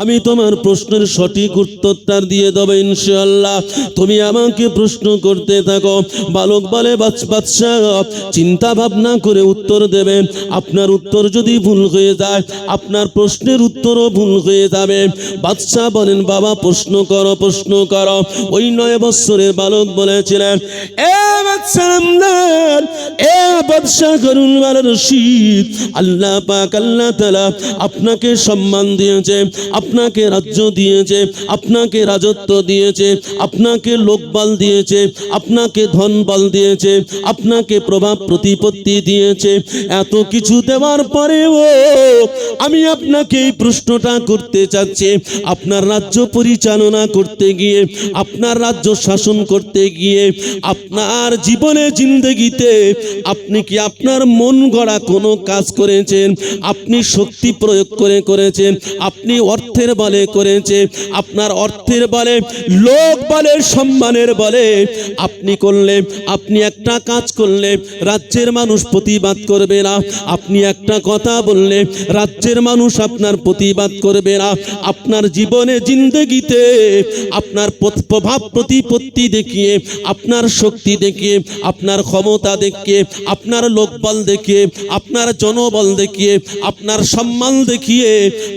আমি তোমার প্রশ্নের সঠিক উত্তরটা দিয়ে দেবো ইনশাল্লাহ তুমি আমাকে প্রশ্ন করতে থাকো। বালক, বলে বাচ্চা চিন্তা ভাবনা করে উত্তর দেবে। আপনার উত্তর যদি ভুল হয়ে যায়, আপনার প্রশ্নের উত্তরও ভুল হয়ে যাবে। বাচ্চা বলেন, বাবা, প্রশ্ন করো প্রশ্ন করো। ওই নয় বৎসরের বালক বলেছিলেন, এ এ বাদশাহ করুন আল্লাহ পাক, আল্লাহ তালা আপনাকে সম্মান দিয়েছে। আপনাকে রাজ্য দিয়েছে, আপনাকে রাজত্ব দিয়েছে, আপনাকে লোকবল দিয়েছে, আপনাকে ধনবল দিয়েছে, আপনাকে প্রভাব প্রতিপত্তি দিয়েছে। এত কিছু দেওয়ার পরেও আমি আপনাকে এই প্রশ্নটা করতে চাচ্ছি। আপনার রাজ্য পরিচালনা করতে গিয়ে, আপনার রাজ্য শাসন করতে গিয়ে, আপনার জীবনে, জিন্দগিতে আপনি কি আপনার মন গড়া কোনো কাজ করেছেন? আপনি শক্তি প্রয়োগ করে করেছেন? আপনি অর্থের বলে করেছে, আপনার অর্থের বলে, লোক বলে, সম্মানের বলে। আপনি করলে, আপনি একটা কাজ করলে, রাজ্যের মানুষ প্রতিবাদ করবে না। আপনি একটা কথা বললে, রাজ্যের মানুষ আপনার প্রতিবাদ করবে না। আপনার জীবনে জিন্দগিতে, আপনার প্রভাব প্রতিপত্তি দেখিয়ে, আপনার শক্তি দেখিয়ে, আপনার ক্ষমতা দেখিয়ে, আপনার লোকবল দেখিয়ে, আপনার জনবল দেখিয়ে, আপনার সম্মান দেখিয়ে,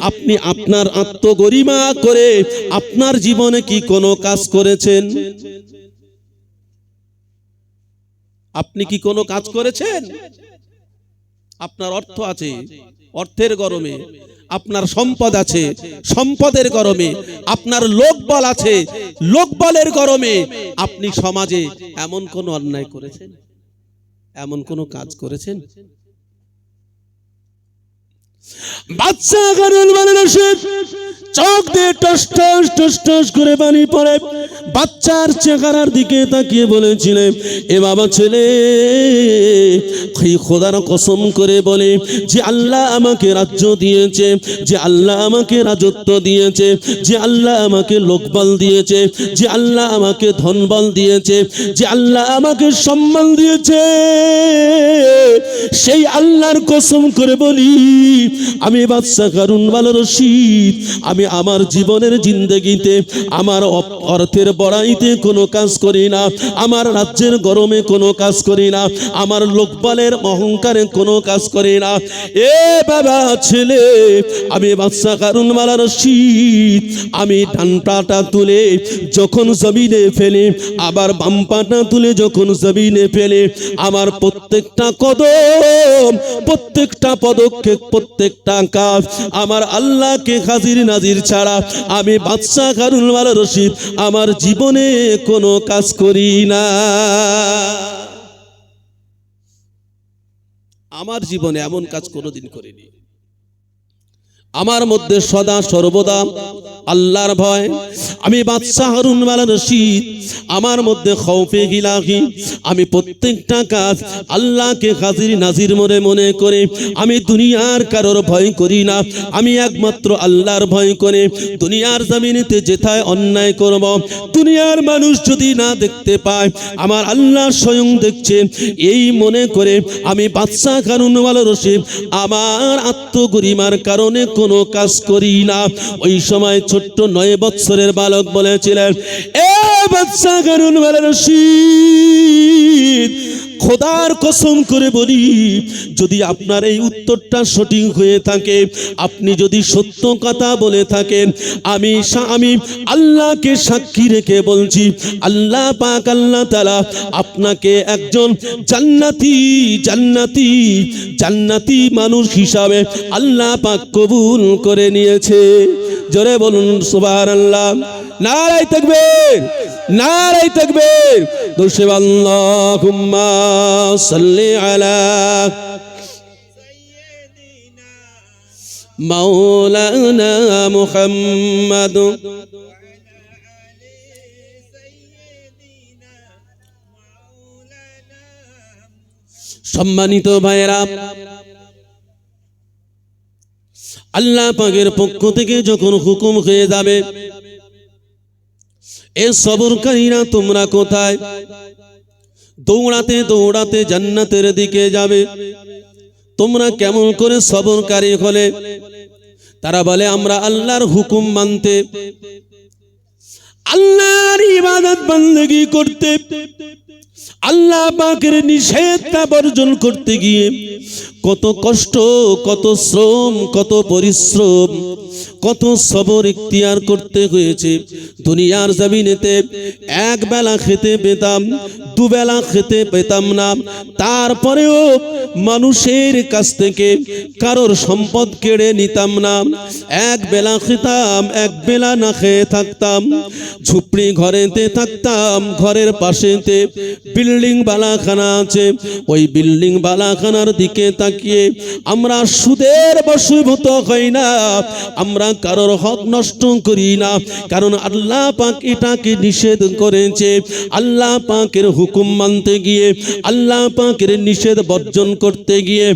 আপনি আপনার আত্মগরিমা করে আপনার জীবনে কি কোনো কাজ করেছেন? আপনি কি কোনো কাজ করেছেন? আপনার অর্থ আছে, অর্থের গরমে। আপনার সম্পদ আছে, সম্পদের গরমে। আপনার লোকবল আছে, লোকবলের গরমে। আপনি সমাজে এমন কোন অন্যায় করেছেন? এমন কোন কাজ করেছেন? বাচ্চা গানুল মানুষের চোখ দিয়ে টস টস টস টস করে পানি পড়ে। বাচ্চার চেহারার দিকে তাকিয়ে বলেছিলেন এ বাবা ছেলে খোদার কসম করে বলে যে আল্লাহ আমাকে রাজ্য দিয়েছে, যে আল্লাহ আমাকে রাজত্ব দিয়েছে, যে আল্লাহ আমাকে লোকবল দিয়েছে, যে আল্লাহ আমাকে ধনবল দিয়েছে, যে আল্লাহ আমাকে সম্মান দিয়েছে। সেই আল্লাহর কসম করে বলি আমি বাদশা কারুন ভালো রশিদ। আমি আমার জীবনের জিন্দগিতে, আমার অর্থের বড়াইতে কোনো কাজ করি না। আমার রাজ্যের গরমে কোনো কাজ করি না। আমার লোকবলের অহংকারে কোনো কাজ করি না। এ বাবা ছেলে, আমি বাদশা কারুন মালা রশিদ। আমি ডানটাটা তুলে যখন জমিনে ফেলে, আবার বাম্পাটা তুলে যখন জমিনে ফেলে, আমার প্রত্যেকটা কদম, প্রত্যেকটা পদক্ষেপ প্রত্যেকটা কাজ আমার আল্লাহকে হাজির নাজির ছাড়া আমি বাদশাহ কারুল মাল রশিদ আমার জীবনে কোনো কাজ করি না। আমার জীবনে এমন কাজ কোনোদিন করিনি। আমার মধ্যে সদা সর্বদা আল্লাহর ভয়। আমি বাদশাহ হারুন মালা রশিদ, আমার মধ্যে খৌফে গিলাহি আমি প্রত্যেকটা কাজ আল্লাহকে হাজির নাজির মনে মনে করে। আমি দুনিয়ার কারোর ভয় করি না। আমি একমাত্র আল্লাহর ভয় করে। দুনিয়ার জমিনেতে যেথায় অন্যায় করব। দুনিয়ার মানুষ যদি না দেখতে পায়, আমার আল্লাহ স্বয়ং দেখছেন এই মনে করে আমি বাদশাহ কানুনওয়ালা রশিদ, আমার আত্মগরিমার কারণে কোনো কাজ করি না। ওই সময় ছোট্ট নয় বৎসরের বালক বলেছিলেন এ বাচ্চা কানুনওয়ালা রশিদ খোদার কসম করে বলি, যদি আপনার এই উত্তরটা সঠিক হয়ে থাকে, আপনি যদি সত্য কথা বলে থাকেন, আমি আমি আল্লাহকে সাক্ষী রেখে বলছি, আল্লাহ পাক, আল্লাহ তালা আপনাকে একজন জান্নাতি জান্নাতি জান্নাতি মানুষ হিসাবে আল্লাহ পাক কবুল করে নিয়েছে। জোরে বলুন সুবাহ আল্লাহ নারাই থাকবেন নারাই থাকবেন দোষে আল্লাহুম্মা সাল্লি আলা মাওলানা মুহাম্মাদ। সম্মানিত ভাইয়েরা, আল্লাহ পাকের পক্ষ থেকে যখন হুকুম হয়ে যাবে এ সবরকারীরা তোমরা কোথায়? দৌড়াতে দৌড়াতে জান্নাতের দিকে যাবে। তোমরা কেমন করে সবরকারী হলে? তারা বলে, আমরা আল্লাহর হুকুম মানতে, আল্লাহর ইবাদত বন্দী করতে, আল্লাহ পাকের নিষেধটা বর্জন করতে গিয়ে কত কষ্ট, কত শ্রম, কত পরিশ্রম, কত সবর ইখতিয়ার করতে হয়েছে। দুনিয়ার জমিনেতে এক বেলা খেতে পেতাম দুবেলা খেতে পেতাম না। তারপরেও মানুষের কাছ থেকে কারোর সম্পদ কেড়ে নিতাম না। এক বেলা খেতাম, এক বেলা না খেয়ে থাকতাম। ঝুপড়ি ঘরেতে থাকতাম, ঘরের পাশেতে বিল্ডিং বালাখানা আছে। ওই বিল্ডিং বালাখানার দিকে তাকিয়ে আমরা সুদের বশীভূত হই না। আমরা কারোর হক নষ্ট করি না, কারণ আল্লাহ পাক এটাকে নিষেধ করেছে। আল্লাহ পাকের হুকুম মানতে গিয়ে, আল্লাহ পাকের নিষেধ বর্জন করতে গিয়ে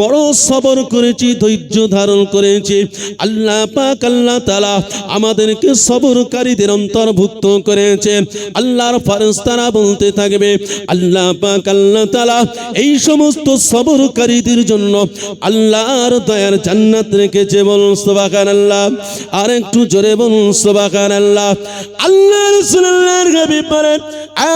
বড় সবর করেছি, ধৈর্য ধারণ করেছি। আল্লাহ পাক, আল্লাহ তালা আমাদেরকে সবরকারীদের অন্তর্ভুক্ত করেছে। আল্লাহর বলতে থাকবে, আল্লাহ পাক, আল্লাহ তালা এই সমস্ত সবরকারীদের জন্য আল্লাহর দয়ার জান্নাত রেখেছে বলুন সুবাহান আল্লাহ আর একটু জোরে বলুন সুবাহান আল্লাহ আল্লাহ রসুল্লাহর ব্যাপারে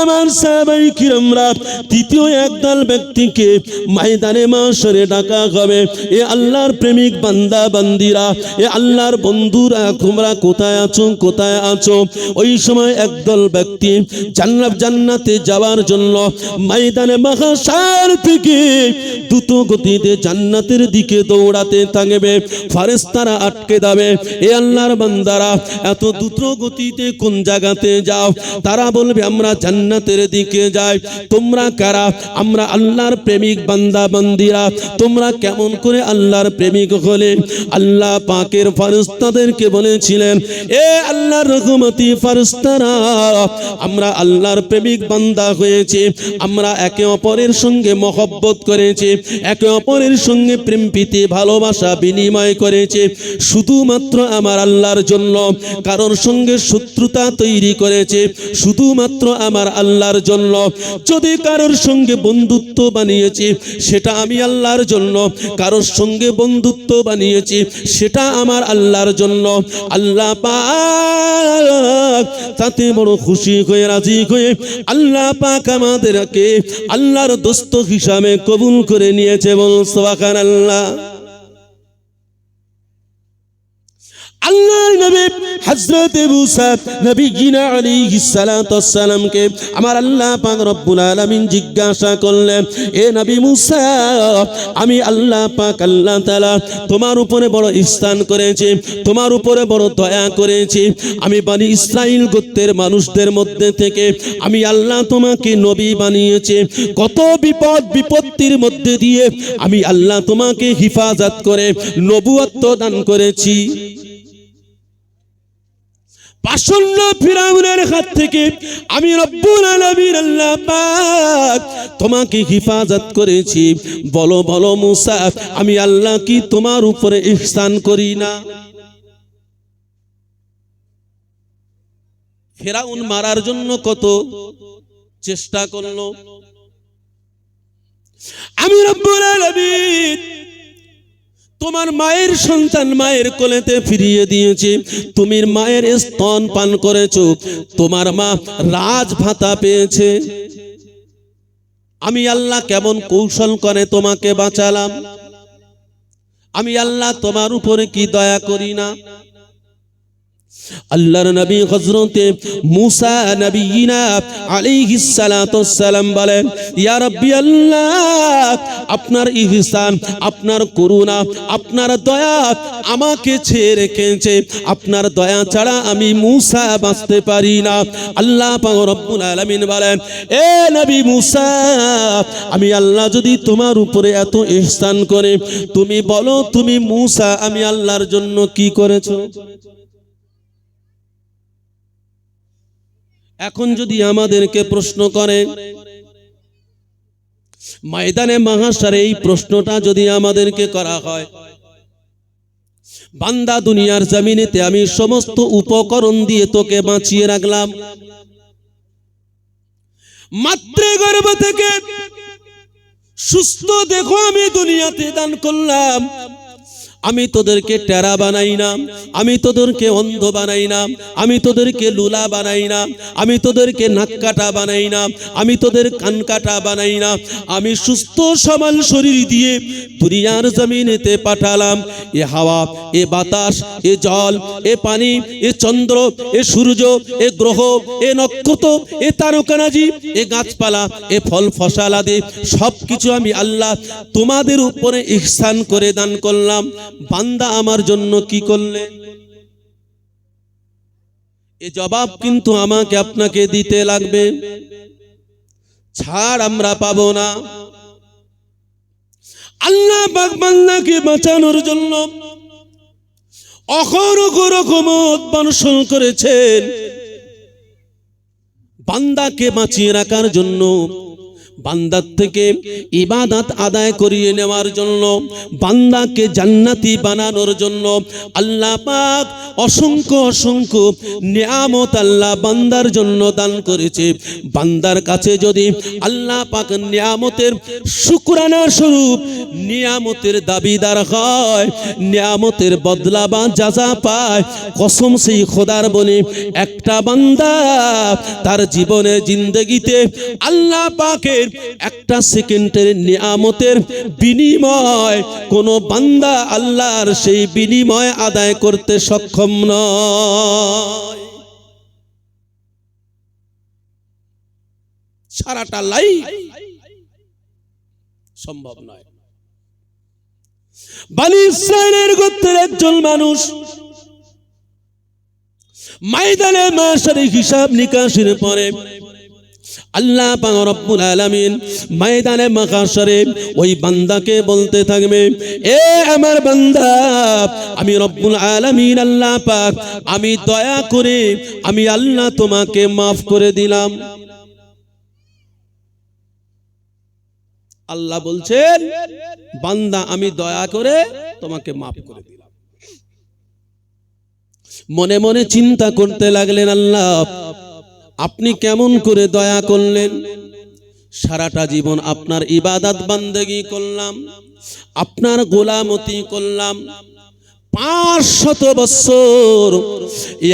আমার সাহাবাই কিরমরা, তৃতীয় একদল ব্যক্তিকে ময়দানে মাসরে ডাকা হবে। এ আল্লাহর প্রেমিক বান্দা, বান্দিরা, এ আল্লাহর বন্ধুরা, তোমরা কোথায় আছো কোথায় আছো? ওই সময় একদল ব্যক্তি জান্নাত, জান্নাতে যাওয়ার জন্য ময়দানে মহাসার থেকে দ্রুত গতিতে জান্নাতের দিকে দৌড়াতে থাকবে। ফারেস্তারা আটকে দেবে এ আল্লাহর বান্দারা, এত দ্রুত গতিতে কোন জায়গাতে যাও? তারা বলবে, আমরা জান্নাতের দিকে যাই। তোমরা কারা? আমরা আল্লাহর প্রেমিক বান্দা, বান্দিরা। তোমরা কেমন করে আল্লাহর প্রেমিক হলে? আল্লাহ পাকের ফারস্তাদেরকে বলেছিলেন, এ আল্লাহর রঘুমতি ফারস্তারা আমরা আল্লাহর প্রেমিক বান্দা হয়েছে। আমরা একে অপরের সঙ্গে মহব্বত করেছি। একে অপরের সঙ্গে প্রেম প্রীতি, ভালোবাসা, বিনিময় করেছে। শুধুমাত্র আমার আল্লাহর জন্য। কারোর সঙ্গে শত্রুতা তৈরি করেছে। শুধুমাত্র আমার আল্লাহর জন্য। যদি কারোর সঙ্গে বন্ধুত্ব বানিয়েছি, সেটা আমি আল্লাহর জন্য। কারোর সঙ্গে বন্ধুত্ব বানিয়েছি, সেটা আমার আল্লাহর জন্য। আল্লাহ পাক তাতে বড় খুশি হয়ে, রাজি হয়ে আল্লাহ পাক আমাদেরকে আল্লাহর দোস্ত হিসাবে কবুল করে নিয়েছে বল। সোয়াখান আল্লাহ আল্লাহর নবী হযরত নবী জিনা আলাইহিস সালাতু সালামকে আমার আল্লাহ পাক রব্বুল আলামিন জিজ্ঞাসা করলেন, এ নবী মুসা, আমি আল্লাহ পাক আল্লাহ তাআলা তোমার উপরে বড় ইহসান করেছি, তোমার উপরে বড় দয়া করেছি। আমি বানি ইসরাইল গোত্রের মানুষদের মধ্যে থেকে আমি আল্লাহ তোমাকে নবী বানিয়েছি। কত বিপদ বিপত্তির মধ্যে দিয়ে আমি আল্লাহ তোমাকে হিফাজত করে নবুয়ত্ব দান করেছি। হাত থেকে আমি আল্লাহ তোমাকে হিফাজত করেছি। বলো আমি আল্লাহ কি তোমার উপরে ইহসান করি না? ফেরাউন মারার জন্য কত চেষ্টা করল? আমি রব্বুল আলামিন তোমার মায়ের সন্তান মায়ের কোলেতে ফিরিয়ে দিয়েছে। তুমি মায়ের স্তন পান করেছ। তোমার মা রাজ ভাতা পেয়েছে। আমি আল্লাহ কেমন কৌশল করে তোমাকে বাঁচালাম? আমি আল্লাহ তোমার উপরে কি দয়া করি না? আল্লাহর নবী হযরতে মুসা নবীনা আলাইহিস সালাম বলেন, ইয়া রাব্বি আল্লাহ, আপনার ইহসান, আপনার করুণা, আপনার দয়া আমাকে ছেড়ে রেখেছে আপনার দয়া ছাড়া আমি মুসা বাঁচতে পারি না। আল্লাহ পাক রব্বুল আলামিন বলেন, এ নবী মুসা, আমি আল্লাহ যদি তোমার উপরে এত ইহসান করে, তুমি বলো তুমি মুসা, আমি আল্লাহর জন্য কি করেছ? এখন যদি আমাদেরকে প্রশ্ন করে, ময়দানে মহাসারে এই প্রশ্নটা যদি আমাদেরকে করা হয়, বান্দা দুনিয়ার জমিনেতে আমি সমস্ত উপকরণ দিয়ে তোকে বাঁচিয়ে রাখলাম। মাতৃগর্ভ থেকে সুস্থ দেখো আমি দুনিয়াতে দান করলাম। আমি তোদেরকে টেরা বানাই না। আমি তোদেরকে অন্ধ বানাই না। আমি তোদেরকে লুলা বানাই না। আমি তোদেরকে নাক কাটা বানাই না। আমি তোদের কান কাটা বানাই না। আমি সুস্থ সবল শরীর দিয়ে দুনিয়ার জমিনেতে পাঠালাম। এ হাওয়া, এ বাতাস, এ জল, এ পানি, এ চন্দ্র, এ সূর্য, এ গ্রহ, এ নক্ষত্র, এ তারকানাজি এ গাছপালা, এ ফল ফসল আদি সব কিছু আমি আল্লাহ তোমাদের উপরে ইহসান করে দান করলাম। বান্দা আমার জন্য কি করলে? এ জবাব কিন্তু আমাকে আপনাকে দিতে লাগবে। ছাড় আমরা পাবো না। আল্লাহ পাক বান্দাকে বাঁচানোর জন্য অহরহ রকমত বর্ষণ করেছেন। বান্দাকে বাঁচিয়ে রাখার জন্য বান্দার থেকে ইবাদাত আদায় করিয়ে নেওয়ার জন্য, বান্দাকে জান্নাতি বানানোর জন্য আল্লাহ পাক অসংখ্য অসংখ্য নিয়ামত আল্লাহ বান্দার জন্য দান করেছে। বান্দার কাছে যদি আল্লাহ পাক নিয়ামতের শুকরানা স্বরূপ, নিয়ামতের দাবিদার হয়, নিয়ামতের বদলা বা যাজা পায়, কসম সেই খোদার বনে একটা বান্দা তার জীবনে জিন্দগিতে আল্লাহ পাকের একটা সেকেন্ডের নিয়ামতের বিনিময়, কোন বান্দা আল্লাহর সেই বিনিময় আদায় করতে সক্ষম নয়। সারাটা লাইফ সম্ভব নয়। বানি ইসরায়েলের গোত্রের একজন মানুষ ময়দানে মাসের হিসাব নিকাশের পরে আল্লাহ পাক রব্বুল আলামিন ময়দানে মাকাশরে ওই বান্দাকে বলতে থাকবে, এ আমার বান্দা, আমি রব্বুল আলামিন আল্লাহ পাক, আমি দয়া করে, আমি আল্লাহ তোমাকে মাফ করে দিলাম। আল্লাহ বলছেন, বান্দা, আমি দয়া করে তোমাকে মাফ করে দিলাম। মনে মনে চিন্তা করতে লাগলেন আল্লাহ আপনি কেমন করে দয়া করলেন? সারাটা জীবন আপনার ইবাদত বান্দেগি করলাম, আপনার গোলামতি করলাম। পাঁচ শত বছর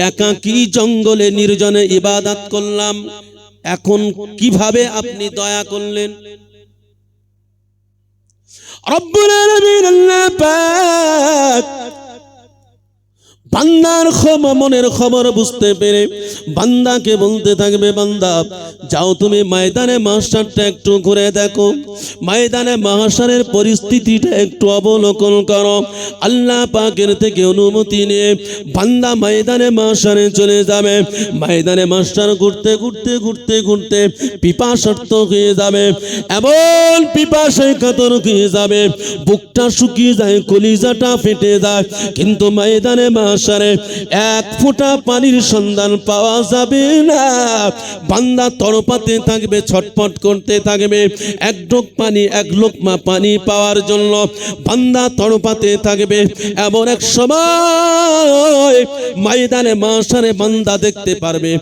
একাকি জঙ্গলে নির্জনে ইবাদত করলাম। এখন কীভাবে আপনি দয়া করলেন? রব্বুল আলামিন আল্লাহ পাক বান্দার খবর মনের খবর বুঝতে পেরে বান্দাকে বলতে থাকবে, বান্দা, যাও তুমি ময়দানে মাস্টারটা একটু ঘুরে দেখো। ময়দানে মাহাসারের পরিস্থিতিটা একটু অবলোকন করো। আল্লাহ পাকের থেকে অনুমতি নিয়ে বান্দা ময়দানে মাসারে চলে যাবে। ময়দানে মাস্টার ঘুরতে ঘুরতে ঘুরতে ঘুরতে পিপা পিপাসার্থ হয়ে যাবে। এমন পিপাসায় কাতর হয়ে যাবে, বুকটা শুকিয়ে যায়, কলিজাটা ফেটে যায়। কিন্তু ময়দানে মাসারে এক ফোঁটা পানির সন্ধান পাওয়া যাবে না। বান্দা তরপাতে থাকবে ছটপট করতে থাকবে। এক ডোক পানি, এক লোকমা পানি পাওয়ার জন্য বান্দা তরপাতে থাকবে। এমন এক সময় ময়দানে মাসারে বান্দা দেখতে পারবে।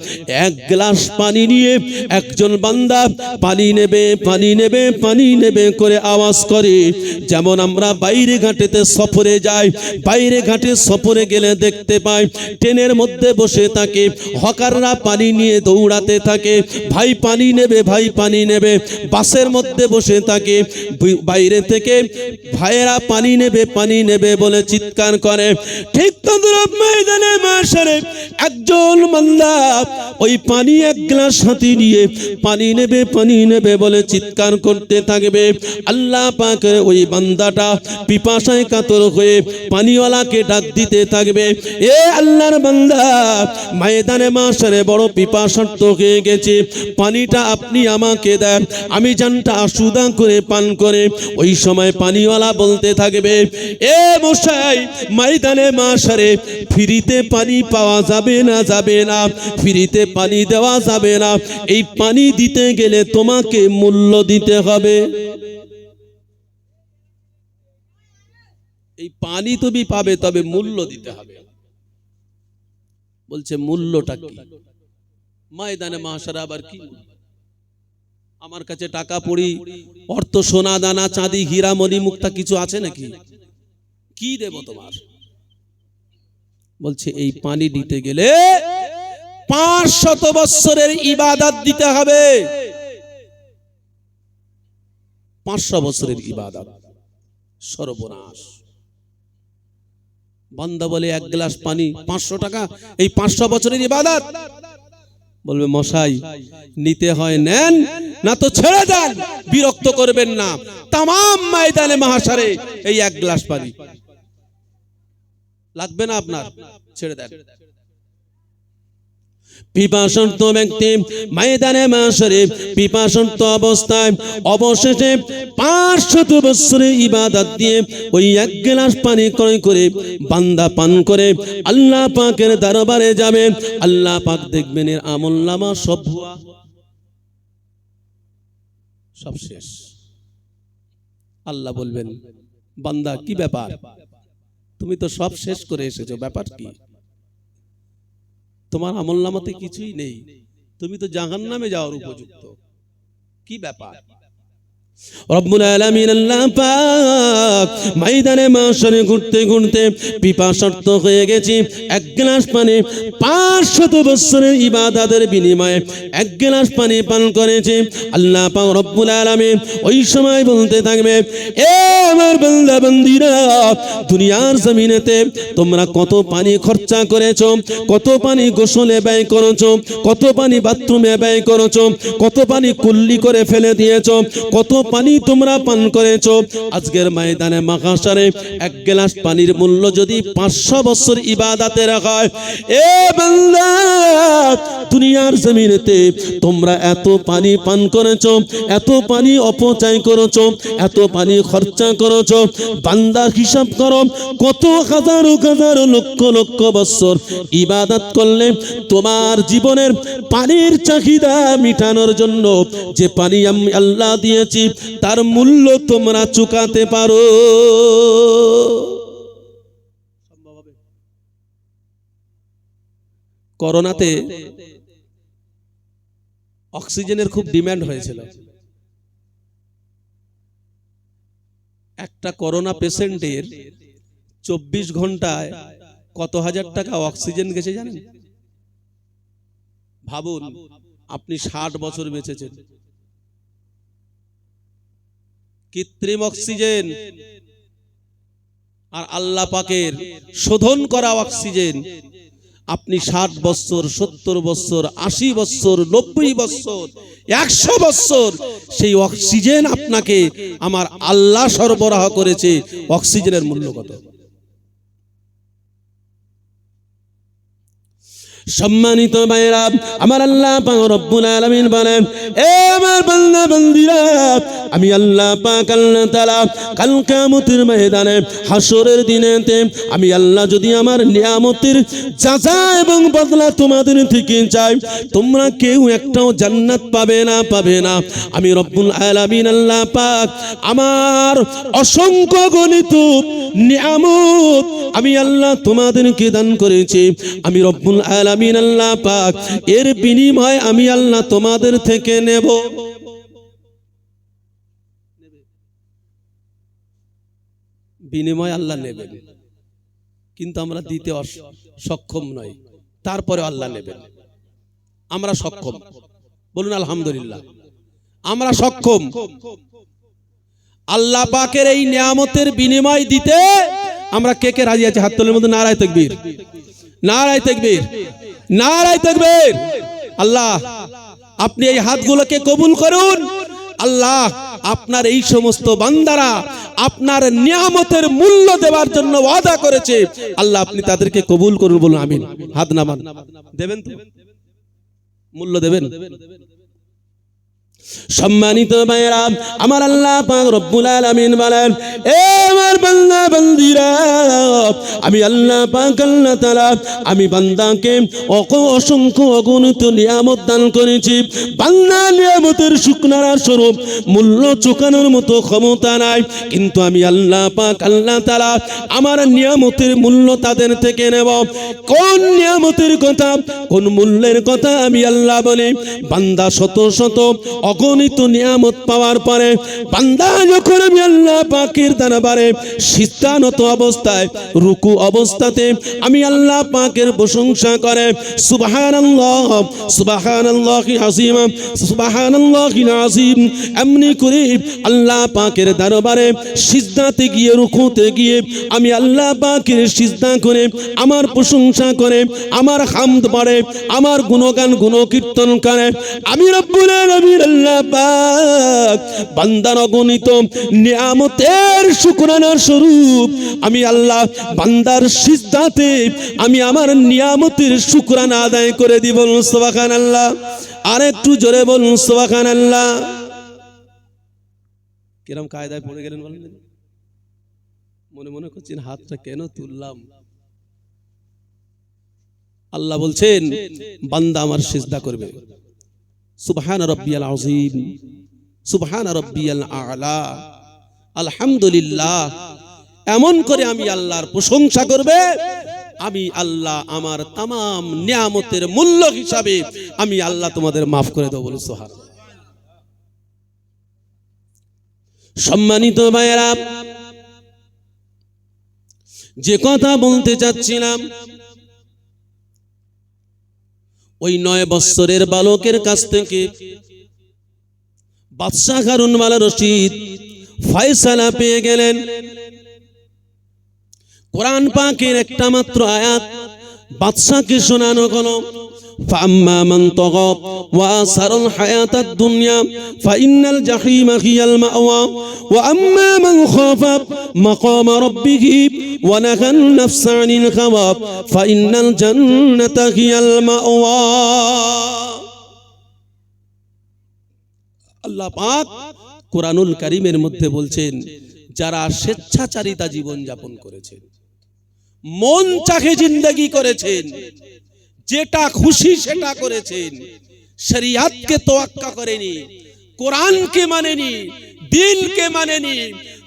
এক গ্লাস পানি নিয়ে একজন বান্দা পানি নেবে পানি নেবে পানি নেবে করে আওয়াজ করে। যেমন আমরা বাইরে ঘাটেতে সফরে যাই, বাইরে ঘাটে সফরে গেলে দেখতে পাই, ট্রেনের মধ্যে বসে থাকে, হকাররা পানি নিয়ে দৌড়াতে থাকে, ভাই পানি নেবে, ভাই পানি নেবে, বাসের মধ্যে বসে থাকে বাইরে থেকে ভাইয়েরা পানি নেবে পানি নেবে বলে চিৎকার করে। ঠিক তদ্রুপ ময়দানে মাসারে একজন বান্দা ওই পানি এক গ্লাস হাতি নিয়ে পানি নেবে পানি নেবে বলে চিৎকার করতে থাকবে। আল্লাহ পাকের ওই বান্দাটা পিপাসায় কাতর হয়ে পানিওয়ালাকে ডাক দিতে থাকবে। এ আল্লাহর বান্দা, ময়দানে মাসারে বড় পিপাসার্থ হয়ে গেছে। পানিটা আপনি আমাকে দেন, আমি জানটা আশুদা করে পান করে। ওই সময় পানিওয়ালা বলতে থাকবে, এ মশাই, ময়দানে মাসারে ফ্রিতে পানি পাওয়া যাবে না যাবে না। ফ্রিতে পানি দেওয়া যাবে না। এই পানি দিতে গেলে তোমাকে মূল্য দিতে হবে। এই পানি তুমি পাবে, তবে মূল্য দিতে হবে। বলছে, মূল্যটা কি? ময়দানে মাসারা আবার কি আমার কাছে টাকা পড়ি, অর্থ সোনা দানা, চাঁদি হীরা মণি মুক্তা কিছু আছে নাকি? কি দেব তোমার? বলছে এই পানি দিতে গেলে পাঁচ শত বৎসরের ইবাদত দিতে হবে। পাঁচশো বছরের ইবাদত। সর্বনাশ। বান্দা বলে এক গ্লাস পানি পাঁচশো টাকা এই পাঁচশো বছরের ইবাদত। বলবে মশাই নিতে হয় নেন না তো ছেড়ে দেন বিরক্ত করবেন না। তাম ময়দানে মহাসারে এই এক গ্লাস পানি। লাগবে না আপনার? ছেড়ে দেন। পিপাসন্ত ব্যক্তি ময়দানে মাসরে পিপাসন্ত অবস্থায় অবশেষে পাঁচশত ইবাদত দিয়ে ওই এক গ্লাস পানি ক্রয় করে, বান্দা পান করে, আল্লাহ পাকের দরবারে যাবে। আল্লাহ পাক দেখবেন এর আমল নামা সব শেষ। আল্লাহ বলবেন, বান্দা, কি ব্যাপার? তুমি তো সব শেষ করে এসেছ, ব্যাপার কি? তোমার আমল নামাতে কিছুই নেই। তুমি তো জাহান নামে যাওয়ার উপযুক্ত। কি ব্যাপার? রব্বুল আলামিন আল্লাহ পাক ময়দানে মাসরে ঘুরতে ঘুরতে পিপাসার্থ হয়ে গেছি। এক গ্লাস পানি পাঁচশত বছরের ইবাদতের বিনিময়ে এক গ্লাস পানি পান করেছে। আল্লাহ পাক রব্বুল আলামিন ওই সময় বলতে থাকবে, এ আমার বান্দা, বান্দিরা, দুনিয়ার জমিনেতে তোমরা কত পানি খরচা করেছ, কত পানি গোসলে ব্যয় করেছ, কত পানি বাথরুমে ব্যয় করেছ, কত পানি কুল্লি করে ফেলে দিয়েছ, কত পানি তোমরা পান করেছ। আজকের ময়দানে মাখাসারে এক গ্লাস পানির মূল্য যদি পাঁচশো বছর ইবাদাতে রাখা এ বান্দা, দুনিয়ার জমিনেতে তোমরা এত পানি পান করেছ, এত পানি অপচয় করেছ, এত পানি খরচা করেছ। বান্দার হিসাব করো, কত হাজারো হাজারো লক্ষ লক্ষ বছর ইবাদত করলে তোমার জীবনের পানির চাহিদা মিটানোর জন্য যে পানি আমি আল্লাহ দিয়েছি তার মূল্য তোমরা চুকাতে পারো। করোনাতে অক্সিজেনের খুব ডিমান্ড হয়েছিল। একটা করোনা পেশেন্টের চব্বিশ ঘন্টায় কত হাজার টাকা অক্সিজেন গেছে জানেন? ভাবুন, আপনি ষাট বছর বেঁচেছেন। কৃত্রিম অক্সিজেন। আর আল্লাহ পাকের শোধন করা অক্সিজেন। আপনি ষাট বছর, সত্তর বছর, আশি বছর, নব্বই বছর, একশো বছর সেই অক্সিজেন আপনাকে আমার আল্লাহ সরবরাহ করেছে। অক্সিজেনের মূল্য কত? সম্মানিত ভাইরা আমার আল্লাহ পাক রব্বুল আলামিন বলেন, এ আমার বান্দা, বান্দিরা, আমি আল্লাহ পাক আল্লাহ তাআলা কাল কিয়ামতের ময়দানে হাসরের দিনেতে আমি আল্লাহ যদি আমার নিয়ামতের যাজা এবং বদলা তোমাদের থেকে চাই, তোমরা কেউ একটাও জান্নাত পাবে না পাবে না। আমি রব্বুল আলামিন আল্লাহ পাক আমার অসংখ্য গণিত, নিয়ামত আমি আল্লাহ তোমাদেরকে দান করেছি। আমি রব্বুল আলামিন আল্লাহ পাক। এর বিনিময় আমি আল্লাহ তোমাদের থেকে নেব। বিনিময় আল্লাহ নেবেন। কিন্তু আমরা দিতে সক্ষম নই। তারপরে আল্লাহ নেবেন। আমরা সক্ষম। বলুন, আলহামদুলিল্লাহ। আমরা সক্ষম। আল্লাহ পাকের এই নিয়ামতের বিনিময় দিতে আমরা কে কে রাজি আছি? হাত তোলের মধ্যে নারায় তকবীর। নারায় তকবীর নারায় তকবীর। আল্লাহ, আপনি এই হাতগুলোকে কবুল করুন। আল্লাহ, আপনার এই সমস্ত বান্দারা আপনার নিয়ামতের মূল্য দেওয়ার জন্য ওয়াদা করেছে। আল্লাহ, আপনি তাদেরকে কবুল করুন বলুন, আমিন। হাত নামান। দেবেন তো? মূল্য দেবেন? সম্মানিত ভাইরা আমার আল্লাহ পাক রব্বুল আলামিন বলেন, এ আমার বান্দা, বান্দিরা, আমি আল্লাহ পাক, আল্লাহ তাআলা, আমি বান্দাকে অক- অসংখ্য অগণিত নিয়ামত দান করেছি। বান্দা নিয়ামতের শুকনারা স্বরূপ, মূল্য চুকানোর মতো ক্ষমতা নাই। কিন্তু আমি আল্লাহ পাক, আল্লাহ তাআলা, আমার নিয়ামতের মূল্য তাদের থেকে নেব। কোন নিয়ামতের কথা, কোন মূল্যের কথা আমি আল্লাহ বলি? বান্দা শত শত অগণিত নিয়ামত পাওয়ার পরে, বান্দা যখন আমি আল্লাহ পাকের দরবারে সিদ্ধানত অবস্থায়, রুকু অবস্থাতে আমি আল্লাহ পাকের প্রশংসা করে, সুবহানাল্লাহ, সুবহানাল্লাহি আজিম সুবহানাল্লাহি আজিম এমনি করে আল্লাহ পাকের দরবারে সিজদাতে গিয়ে, রুকুতে গিয়ে আমি আল্লাহ পাকের সিজদা করে, আমার প্রশংসা করে, আমার হামদ পড়ে আমার গুণগান, গুণকীর্তন করে। আমি রব্বুল আলামিন আল্লাহ নিয়ামতের স্বরূপ। আমি আল্লাহ বান্দার আমি আমার নিয়ামতের শুকরানা আদায় করে দিব আল্লাহ আর একটু জোরে বলুন আল্লাহ কিরম কায়দায় পড়ে গেলেন বলেন মনে মনে করছেন হাতটা কেন তুললাম? আল্লাহ বলছেন, বান্দা আমার সিজদা করবে। সুবহান রব্বিয়াল আযীম, সুবহান রব্বিয়াল আলা, আলহামদুলিল্লাহ, এমন করে আমি আল্লাহর প্রশংসা করবে, আমি আল্লাহ আমার তামাম নিয়ামতের মূল্য হিসাবে আমি আল্লাহ তোমাদের মাফ করে দেবো বলে সোহান সম্মানিত ভাইয়েরা, যে কথা বলতে চাচ্ছিলাম ওই নয় বৎসরের বালকের কাছ থেকে বাদশাহ হারুন মালা রশিদ ফয়সালা পেয়ে গেলেন। কোরআন পাকের একটা মাত্র আয়াত, বাদশাহকে শোনানো হলো فأما من طغى وآثر الحياة الدنيا فإن الجحيم هي المأوى وأما من خاف مقام ربه ونهى النفس عن الهوى فإن الجنة هي المأوى আল্লাহ পাক কোরআনুল কারিমের মধ্যে বলছেন যারা স্বেচ্ছাচারিতা জীবন যাপন করেছেন মন চাহে জিন্দগি করেছেন যেটা খুশি সেটা করেছেন। শরিয়াতকে তোয়াক্কা করেনি, কোরআনকে মানেনি, দিনকে মানেনি,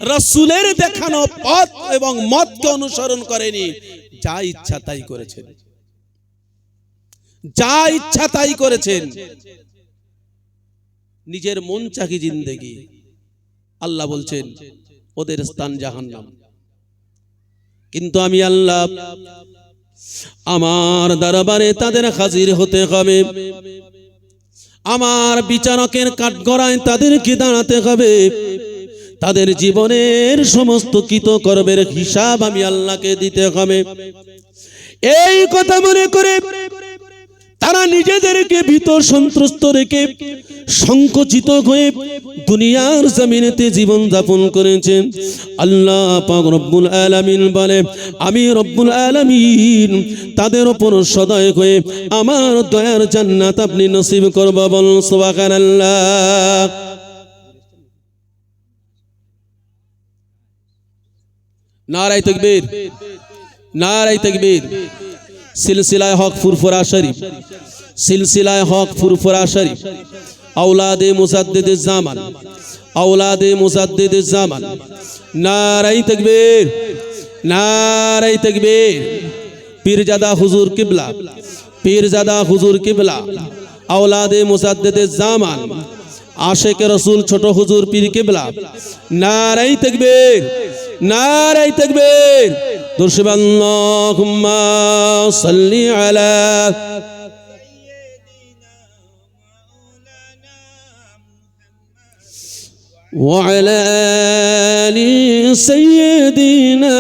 রসুলের দেখানো পথ এবং মতকে অনুসরণ করেনি। যা ইচ্ছা তাই করেছেন। যা ইচ্ছা তাই করেছেন। নিজের মন চাকি জিন্দেগি। আল্লাহ বলছেন, ওদের স্থান জাহান্নাম। কিন্তু আমি আল্লাহ আমার দরবারে তাদের হাজির হতে হবে। আমার বিচারকের কাঠগড়ায় তাদেরকে দাঁড়াতে হবে। তাদের জীবনের সমস্ত কৃত কর্মের হিসাব আমি আল্লাহকে দিতে হবে। এই কথা মনে করে তারা নিজেদেরকে ভীত সন্ত্রস্ত রেখে সংকুচিত হয়ে দুনিয়ার জমিনেতে জীবন যাপন করেছেন আল্লাহ পাক রব্বুল আলামিন বলে, আমি রব্বুল আলামিন তাদের ওপর সদয় হয়ে আমার দয়ার জান্নাত আপনি নসিব করব। বল, সুবহানাল্লাহ। নারাই তকবীর নারাই তকবীর। সিলসিলায় হক ফুরফুরা শরীফ। সিলসিলায় হক ফুরফুরা শরীফ। আওলাদে মুসাদ্দিদ জামান। আওলাদে মুসাদ্দিদ জামান। নারাই তকবীর। নারাই তকবীর। পীরজাদা হুজুর কিবলা। পীরজাদা হুজুর কিবলা। আওলাদে মুসাদ্দিদ জামান। আশেক রসুল ছোট হুজুর পীর কিবলা। নারাই তকবীর। নারাই তকবীর। ترشب اللهم صل على وعلى آل سيدنا